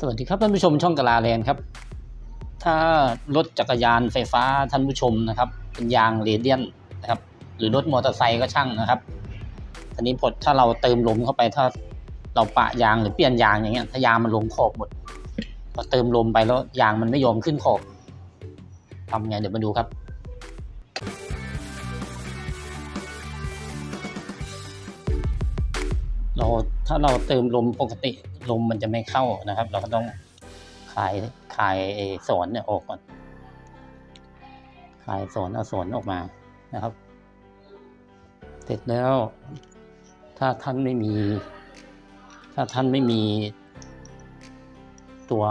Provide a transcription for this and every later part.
สวัสดีครับท่านผู้ชมช่องกลาแลนครับ ถ้ารถจักรยานไฟฟ้าท่านผู้ชมนะครับ เป็นยางเรเดียนนะครับ หรือรถมอเตอร์ไซค์ก็ช่างนะครับทีนี้พอถ้าเราเติมลมเข้าไปถ้าเราปะยางหรือเปลี่ยนยางอย่างเงี้ยถ้ายางมันลงขอบหมดพอเติมลมไปแล้วยางมันไม่ยอมขึ้นขอบทำไงเดี๋ยวมาดูครับเรา ถ้าเราเติมลมปกติลมมันจะไม่เข้านะครับ เราก็ต้องคลายคลายสอนเนี่ยออกก่อนคลายสอนเอาสอนออกมานะครับ เสร็จแล้ว ถ้าท่านไม่มี ถ้าท่านไม่มี ตัว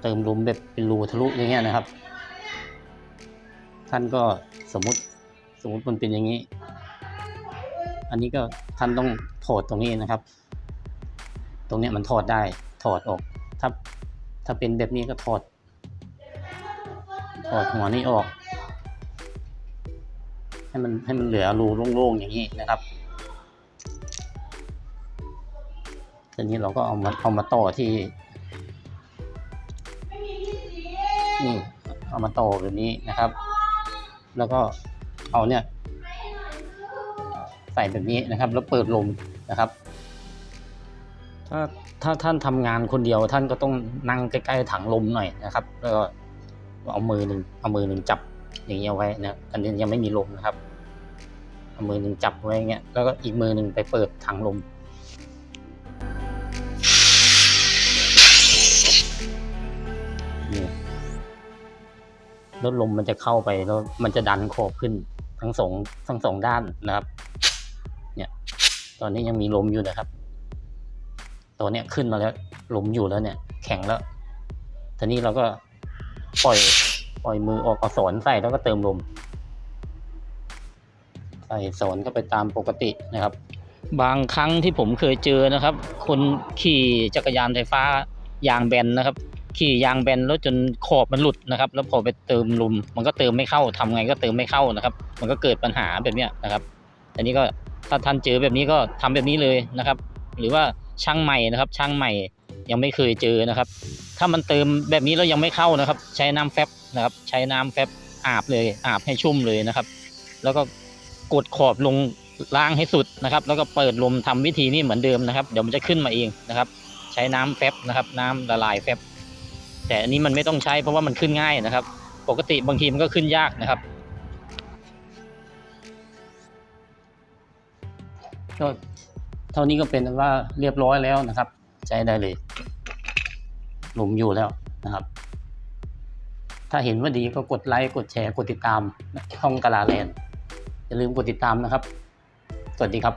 เติมลมแบบเป็นรูทะลุอย่างเงี้ยนะครับ ท่านก็สมมติสมมติมันเป็นอย่างนี้ อันนี้ก็ท่านต้องถอดตรงนี้นะครับ ตรงนี้มันถอดได้ถอดออก ถ้าถ้าเป็นแบบนี้ก็ถอดถอดหัวนี้ออก ให้มันให้มันเหลือรูโล่งๆอย่างนี้นะครับทีนี้เราก็เอามาเอามาต่อที่นี่เอามาต่อแบบนี้นะครับ แล้วก็เอาเนี่ย ใส่แบบนี้นะครับ แล้วเปิดลมนะครับ ถ้าถ้าท่านทำงานคนเดียวท่านก็ต้องนั่งใกล้ๆถังลมหน่อยนะครับ แล้วก็เอามือหนึ่งเอามือหนึ่งจับอย่างเงี้ยไว้นะอันนี้ยังไม่มีลมนะครับเอามือหนึ่งจับไว้อย่างเงี้ยแล้วก็อีกมือหนึ่งไปเปิดถังลมนี่แล้วลมมันจะเข้าไปแล้วมันจะดันขอบขึ้นทั้งสองทั้งสองด้านนะครับ ตอนนี้ยังมีลมอยู่นะครับ ตัวเนี้ยขึ้นมาแล้วลมอยู่แล้วเนี่ย แข็งแล้วทีนี้เราก็ปล่อยปล่อยมือออกเอาสอนใส่แล้วก็เติมลมใส่สอนก็ไปตามปกตินะครับ บางครั้งที่ผมเคยเจอนะครับ คนขี่จักรยานไฟฟ้ายางแบนนะครับ ขี่ยางแบนแล้วจนขอบมันหลุดนะครับ แล้วพอไปเติมลมมันก็เติมไม่เข้าทำไงก็เติมไม่เข้านะครับ มันก็เกิดปัญหาแบบเนี้ยนะครับ อันนี้ก็ถ้าท่านเจอแบบนี้ก็ทำแบบนี้เลยนะครับ หรือว่าช่างใหม่นะครับ ช่างใหม่ยังไม่เคยเจอนะครับ ถ้ามันเติมแบบนี้แล้วยังไม่เข้านะครับ ใช้น้ำแฟบนะครับ ใช้น้ำแฟบอาบเลยอาบให้ชุ่มเลยนะครับ แล้วก็กดขอบลงล้างให้สุดนะครับ แล้วก็เปิดลมทำวิธีนี้เหมือนเดิมนะครับ เดี๋ยวมันจะขึ้นมาเองนะครับ ใช้น้ำแฟบนะครับ น้ำละลายแฟบแต่อันนี้มันไม่ต้องใช้เพราะว่ามันขึ้นง่ายนะครับ ปกติบางทีมันก็ขึ้นยากนะครับ ก็เท่านี้ก็เป็นว่าเรียบร้อยแล้วนะครับ ใช้ได้เลย หลุมอยู่แล้วนะครับ ถ้าเห็นว่าดีก็กดไลค์กดแชร์กดติดตามช่องกะลาแลนด์อย่าลืมกดติดตามนะครับ สวัสดีครับ